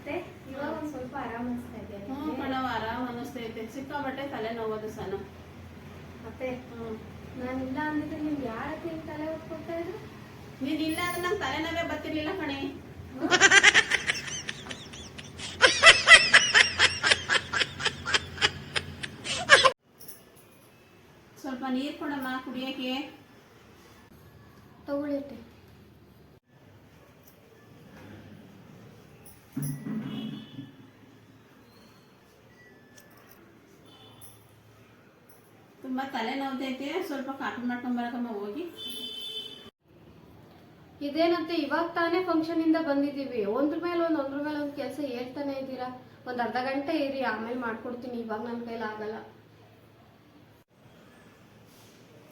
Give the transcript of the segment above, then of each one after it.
ಅತ್ತೆ ಇವಾಗ ಒಂದ್ ಸ್ವಲ್ಪ ಆರಾಮ್ ಅನಿಸ್ತಾ ಇದೆ ಹ್ಞೂ ಕಣವ ಆರಾಮ್ ಅನ್ನಿಸ್ತೈತೆ ಸಿಕ್ಕಾಬಟ್ಟೆ ತಲೆ ನೋವೋದು ಸಣ್ಣ ಮತ್ತೆ? ಹ್ಞೂ ನಾನಿಲ್ಲ ಅಂದಿದ್ರೆ ನೀವು ಹಿಂಗ್ ತಲೆ ಹೊತ್ಕೊಳ್ತಾ ಇದ್ರು ನೀನ್ ಇಲ್ಲ ಅಂದ್ರೆ ನಂಗೆ ತಲೆನೋವೇ ಬರ್ತಿರ್ಲಿಲ್ಲ ಕಣೆ. ಸ್ವಲ್ಪ ನೀರ್ ಕೊಡಮ್ಮ ಕುಡಿಯಕ್ಕೆ. ತಗೊಳ್ಳಿ ತುಂಬಾ ತಲೆ ನೋವ್ತೈತೆ ಸ್ವಲ್ಪ ಕಾಫಿ ಮಾಡ್ಕೊಂಬರಕಮ್ಮ ಹೋಗಿ. ಇದೇನಂತೆ ಇವಾಗ ತಾನೇ ಫಂಕ್ಷನ್ ಇಂದ ಬಂದಿದೀವಿ ಒಂದ್ರ ಮೇಲೆ ಒಂದ್ ಒಂದ್ರ ಮೇಲೆ ಒಂದ್ ಕೆಲಸ ಹೇಳ್ತಾನೆ ಇದ್ದೀರಾ? ಒಂದ್ ಅರ್ಧ ಗಂಟೆ ಇರಿ ಆಮೇಲೆ ಮಾಡ್ಕೊಡ್ತೀನಿ. ಇವಾಗ ನನ್ನ ಕೈಲಿ ಆಗಲ್ಲ.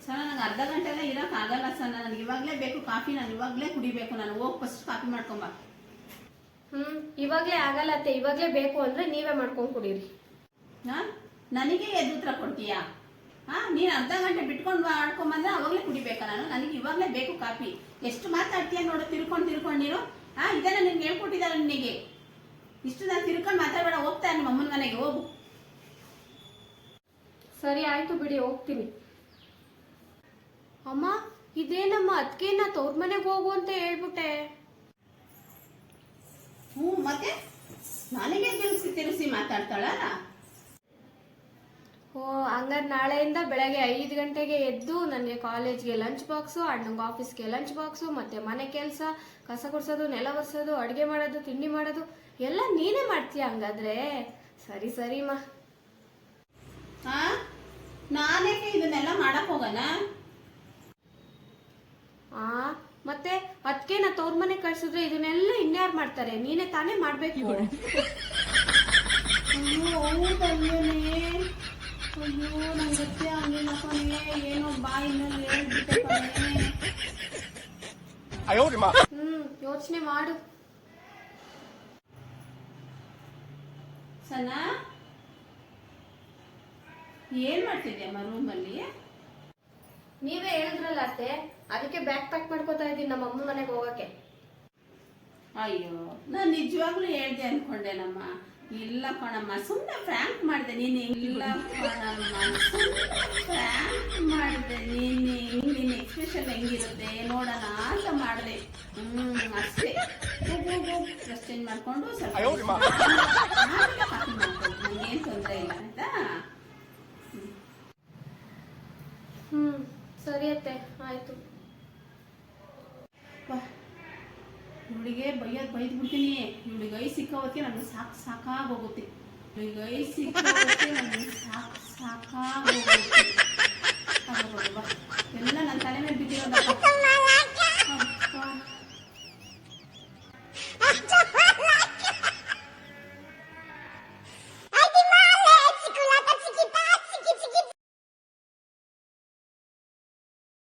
ಸರ್ ನನಗೆ ಅರ್ಧ ಗಂಟೆ ಎಲ್ಲ ಇರಕ್ ಆಗಲ್ಲ ಸರ್. ನನಗೆ ಇವಾಗ್ಲೇ ಬೇಕು ಕಾಫಿ ನಾನು ಇವಾಗ್ಲೇ ಕುಡಿಬೇಕು. ನಾನು ಹೋಗಿ ಫಸ್ಟ್ ಕಾಫಿ ಮಾಡ್ಕೊಂಬ ಹ್ಮ್ ಇವಾಗ್ಲೇ ಆಗಲ್ಲ ಅತ್ತೆ ಇವಾಗ್ಲೇ ಬೇಕು ಅಂದ್ರೆ ನೀವೇ ಮಾಡ್ಕೊಂಡ್ ಕುಡೀರಿ. ಹಾ? ನನಗೆ ಎದ್ದು ಉತ್ತರ ಕೊಡ್ತೀಯಾ? ಹಾ ನೀನು ಅರ್ಧ ಗಂಟೆ ಬಿಟ್ಕೊಂಡು ಮಾಡ್ಕೊಂಬಂದ್ರೆ ಅವಾಗಲೇ ಕುಡಿಬೇಕಾ ನಾನು? ನನಗೆ ಇವಾಗಲೇ ಬೇಕು ಕಾಫಿ. ಎಷ್ಟು ಮಾತಾಡ್ತೀಯ ನೋಡು ತಿರ್ಕೊಂಡು ತಿರ್ಕೊಂಡು ನೀನು. ಹಾ ಇದನ್ನ ನಿನ್ಗೆ ಹೇಳ್ಕೊಟ್ಟಿದ್ದಾರೆ ನಿನಗೆ. ಇಷ್ಟು ನಾನು ತಿರ್ಕೊಂಡು ಮಾತಾಡಬೇಡ ಹೋಗ್ತಾ ನಿಮ್ಮ ಅಮ್ಮನ ಮನೆಗೆ ಹೋಗು. ಸರಿ ಆಯ್ತು ಬಿಡಿ ಹೋಗ್ತೀನಿ. ಅಮ್ಮ ಇದೇನಮ್ಮ ಅದಕ್ಕೆ ನಾ ತೋರ್ ಮನೆಗೆ ಹೋಗು ಅಂತ ಹೇಳ್ಬಿಟ್ಟೆ? ಮತ್ತೆ ನನಗೆ ತಿರುಗಿಸಿ ಓ ಹಂಗಾರೆ ನಾಳೆಯಿಂದ ಬೆಳಗ್ಗೆ ಐದು ಗಂಟೆಗೆ ಎದ್ದು ನನಗೆ ಕಾಲೇಜ್ಗೆ ಲಂಚ್ ಬಾಕ್ಸು ಅಣ್ಣಂಗೆ ಆಫೀಸ್ಗೆ ಲಂಚ್ ಬಾಕ್ಸು ಮತ್ತೆ ಮನೆ ಕೆಲಸ ಕಸ ಗುಡಿಸೋದು ನೆಲ ಒರೆಸೋದು ಅಡುಗೆ ಮಾಡೋದು ತಿಂಡಿ ಮಾಡೋದು ಎಲ್ಲ ನೀನೇ ಮಾಡ್ತೀಯ ಹಂಗಾದ್ರೆ? ಸರಿ ಸರಿ ಹಾ ನಾನೇಕೆ ಇದನ್ನೆಲ್ಲ ಮಾಡಕ್ ಹೋಗಣ ಆ ಮತ್ತೆ? ಅಕ್ಕೇನ ತವ್ರ ಮನೆ ಕಳ್ಸಿದ್ರೆ ಇದನ್ನೆಲ್ಲ ಇನ್ಯಾರು ಮಾಡ್ತಾರೆ? ನೀನೇ ತಾನೇ ಮಾಡ್ಬೇಕು. ಅಯ್ಯೋ. ಹೌದಲ್ವೇನೆ ಅಯ್ಯೋ ನಂಗೆ ಗೊತ್ತೇ ಆಗಲಿಲ್ಲ ಏನೋ ಬಾಯಿನಲ್ಲಿ ಹೇಳ್ಬಿಟ್ಟೆ ಕೊನೆ ಹ್ಮ್ ಯೋಚನೆ ಮಾಡು. ಸನಾ? ಏನ್ ಮಾಡ್ತಿದ್ಯಮ್ಮ ರೂಮಲ್ಲಿ ನೀವೇ ಹೇಳಿದ್ರಲ್ಲ ಅತ್ತೆ ಅದಕ್ಕೆ ಬ್ಯಾಗ್ ಪ್ಯಾಕ್ ಮಾಡ್ಕೋತಾ ಇದ್ದೀನಿ ನಮ್ಮ ಅಮ್ಮ ಮನೆಗೆ ಹೋಗಕ್ಕೆ. ಅಯ್ಯೋ ನಾನು ನಿಜವಾಗ್ಲೂ ಹೇಳ್ದೆ ಅನ್ಕೊಂಡೆನಮ್ಮ ಇಲ್ಲ ಕಣಮ್ಮ ಸುಮ್ಮನೆ ಫ್ರ್ಯಾಂಕ್ ಮಾಡಿದೆ ನೀನು. ಇಲ್ಲ ಕಣಮ್ಮ ಫ್ರ್ಯಾಂಕ್ ಮಾಡಿದೆ ನೀನು. ಹಿಂಗೆ ನಿನ್ನ ಎಕ್ಸ್ಪ್ರೆಷನ್ ಹೆಂಗಿರುತ್ತೆ? ನೋಡೋಣ ಅಂತ ಮಾಡಿದೆ. ಹ್ಮ್ ಅಷ್ಟೇ. ಡ್ರೆಸ್ ಚೇಂಜ್ ಮಾಡ್ಕೊಂಡು ಸ್ವಲ್ಪ ಕಾಫಿ ತೊಂದರೆ ಇಲ್ಲ ಆಯ್ತಾ? ಹ್ಮ್. ಸರಿ ಅತ್ತೆ ಆಯ್ತು ಇವಳಿಗೆ ಬೈಯೋದು ಬೈದು ಬಿಡ್ತೀನಿ ಇವಳಿಗೆ ಐ ಸಿಕ್ಕೋದಕ್ಕೆ ನನಗೆ ಸಾಕು ಸಾಕಾಗೋಗುತ್ತೆ ಇವಳಿಗೆ ಐ ಸಿಕ್ಕೋದಕ್ಕೆ ನನಗೆ ಸಾಕು ಬಾ